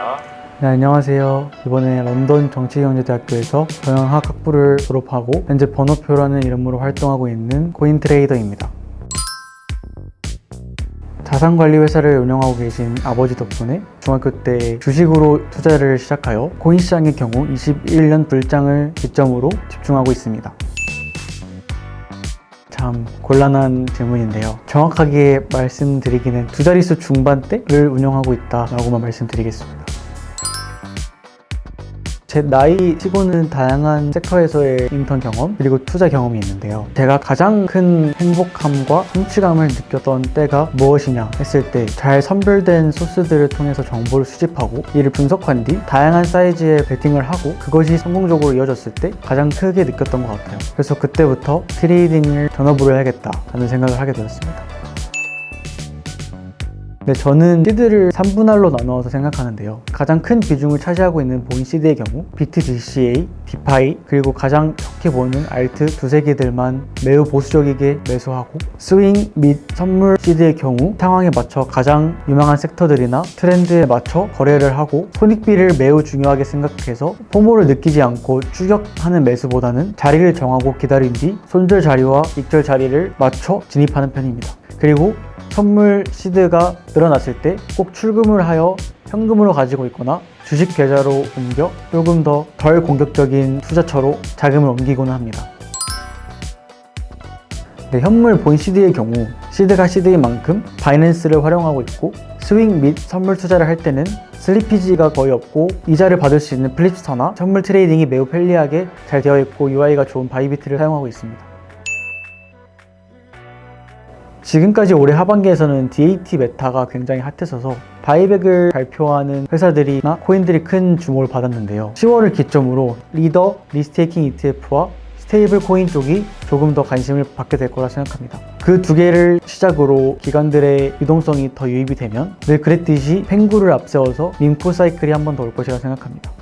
반갑습니다. 네, 안녕하세요. 이번에 런던 정치경제대학교에서 경영학 학부를 졸업하고 현재 번호표라는 이름으로 활동하고 있는 코인트레이더입니다. 자산관리 회사를 운영하고 계신 아버지 덕분에 중학교 때 주식으로 투자를 시작하여 코인 시장의 경우 21년 불장을 기점으로 집중하고 있습니다. 참 곤란한 질문인데요. 정확하게 말씀드리기는 두 자릿수 중반대를 운영하고 있다라고만 말씀드리겠습니다. 제 나이 치고는 다양한 섹터에서의 인턴 경험 그리고 투자 경험이 있는데요. 제가 가장 큰 행복함과 성취감을 느꼈던 때가 무엇이냐 했을 때 잘 선별된 소스들을 통해서 정보를 수집하고 이를 분석한 뒤 다양한 사이즈의 베팅을 하고 그것이 성공적으로 이어졌을 때 가장 크게 느꼈던 것 같아요. 그래서 그때부터 트레이딩을 전업으로 해야겠다라는 생각을 하게 되었습니다. 네, 저는 시드를 3분할로 나누어서 생각하는데요. 가장 큰 비중을 차지하고 있는 보인 시드의 경우 BTGCA, 디파이, 그리고 가장 적게 보이는 알트 두세 개들만 매우 보수적이게 매수하고 스윙 및 선물 시드의 경우 상황에 맞춰 가장 유망한 섹터들이나 트렌드에 맞춰 거래를 하고 손익비를 매우 중요하게 생각해서 포모를 느끼지 않고 추격하는 매수보다는 자리를 정하고 기다린 뒤 손절 자리와 익절 자리를 맞춰 진입하는 편입니다. 그리고 선물 시드가 늘어났을 때 꼭 출금을 하여 현금으로 가지고 있거나 주식 계좌로 옮겨 조금 더 덜 공격적인 투자처로 자금을 옮기곤 합니다. 네, 현물 본 시드의 경우 시드가 시드인 만큼 바이낸스를 활용하고 있고 스윙 및 선물 투자를 할 때는 슬리피지가 거의 없고 이자를 받을 수 있는 플립스터나 선물 트레이딩이 매우 편리하게 잘 되어 있고 UI가 좋은 바이비트를 사용하고 있습니다. 지금까지 올해 하반기에서는 DAT 메타가 굉장히 핫했어서 바이백을 발표하는 회사들이나 코인들이 큰 주목을 받았는데요. 10월을 기점으로 리더, 리스테이킹 ETF와 스테이블 코인 쪽이 조금 더 관심을 받게 될 거라 생각합니다. 그 두 개를 시작으로 기관들의 유동성이 더 유입이 되면 늘 그랬듯이 펭구를 앞세워서 밍포 사이클이 한 번 더 올 것이라 생각합니다.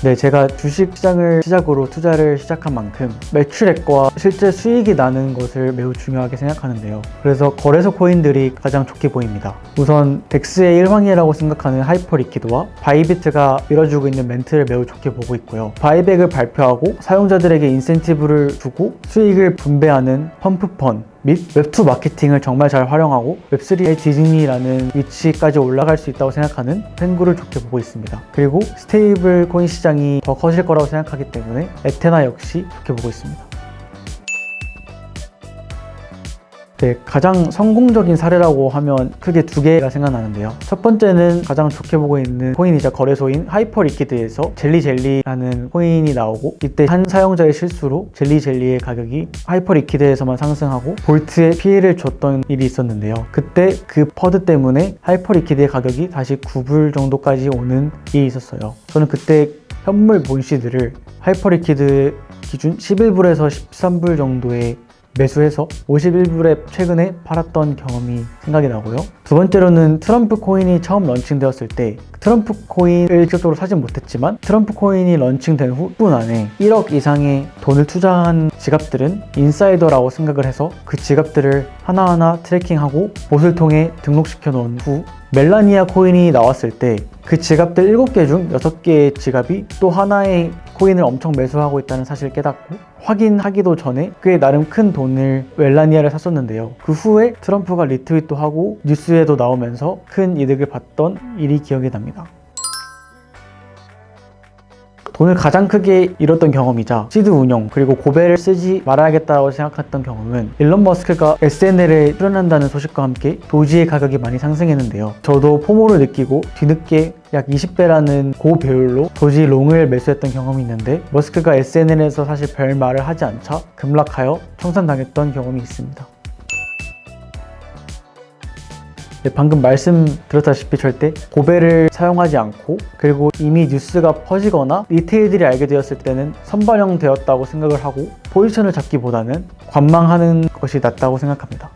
네, 제가 주식 시장을 시작으로 투자를 시작한 만큼 매출액과 실제 수익이 나는 것을 매우 중요하게 생각하는데요. 그래서 거래소 코인들이 가장 좋게 보입니다. 우선 덱스의 일황이라고 생각하는 하이퍼 리퀴드와 바이비트가 밀어주고 있는 멘트를 매우 좋게 보고 있고요. 바이백을 발표하고 사용자들에게 인센티브를 주고 수익을 분배하는 펌프펀 및 웹2 마케팅을 정말 잘 활용하고 웹3의 디즈니라는 위치까지 올라갈 수 있다고 생각하는 펭구를 좋게 보고 있습니다. 그리고 스테이블 코인 시장이 더 커질 거라고 생각하기 때문에 에테나 역시 좋게 보고 있습니다. 네, 가장 성공적인 사례라고 하면 크게 두 개가 생각나는데요. 첫 번째는 가장 좋게 보고 있는 코인이자 거래소인 하이퍼 리퀴드에서 젤리젤리라는 코인이 나오고 이때 한 사용자의 실수로 젤리젤리의 가격이 하이퍼 리퀴드에서만 상승하고 볼트에 피해를 줬던 일이 있었는데요. 그때 그 퍼드 때문에 하이퍼 리퀴드의 가격이 다시 9불 정도까지 오는 일이 있었어요. 저는 그때 현물 본시드를 하이퍼 리퀴드 기준 11불에서 13불 정도의 매수해서 51불에 최근에 팔았던 경험이 생각이 나고요. 두 번째로는 트럼프 코인이 처음 런칭되었을 때 트럼프 코인을 직접적으로 사진 못했지만 트럼프 코인이 런칭된 후 10분 안에 1억 이상의 돈을 투자한 지갑들은 인사이더라고 생각을 해서 그 지갑들을 하나하나 트래킹하고 봇을 통해 등록시켜 놓은 후 멜라니아 코인이 나왔을 때 그 지갑들 7개 중 6개의 지갑이 또 하나의 코인을 엄청 매수하고 있다는 사실을 깨닫고 확인하기도 전에 꽤 나름 큰 돈을 멜라니아를 샀었는데요. 그 후에 트럼프가 리트윗도 하고 뉴스에도 나오면서 큰 이득을 봤던 일이 기억이 납니다. 돈을 가장 크게 잃었던 경험이자 시드 운영 그리고 고배를 쓰지 말아야겠다고 생각했던 경험은 일론 머스크가 SNL에 출연한다는 소식과 함께 도지의 가격이 많이 상승했는데요. 저도 포모를 느끼고 뒤늦게 약 20배라는 고배율로 도지 롱을 매수했던 경험이 있는데 머스크가 SNL에서 사실 별 말을 하지 않자 급락하여 청산당했던 경험이 있습니다. 방금 말씀드렸다시피 절대 고배를 사용하지 않고 그리고 이미 뉴스가 퍼지거나 리테일들이 알게 되었을 때는 선반영 되었다고 생각을 하고 포지션을 잡기보다는 관망하는 것이 낫다고 생각합니다.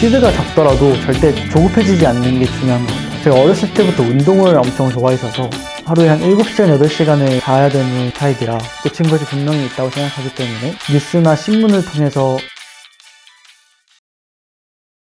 시드가 작더라도 절대 조급해지지 않는 게 중요한 것 같아요. 제가 어렸을 때부터 운동을 엄청 좋아했어서 하루에 한 7시간, 8시간을 자야 되는 타입이라 꽂힌 것이 분명히 있다고 생각하기 때문에 뉴스나 신문을 통해서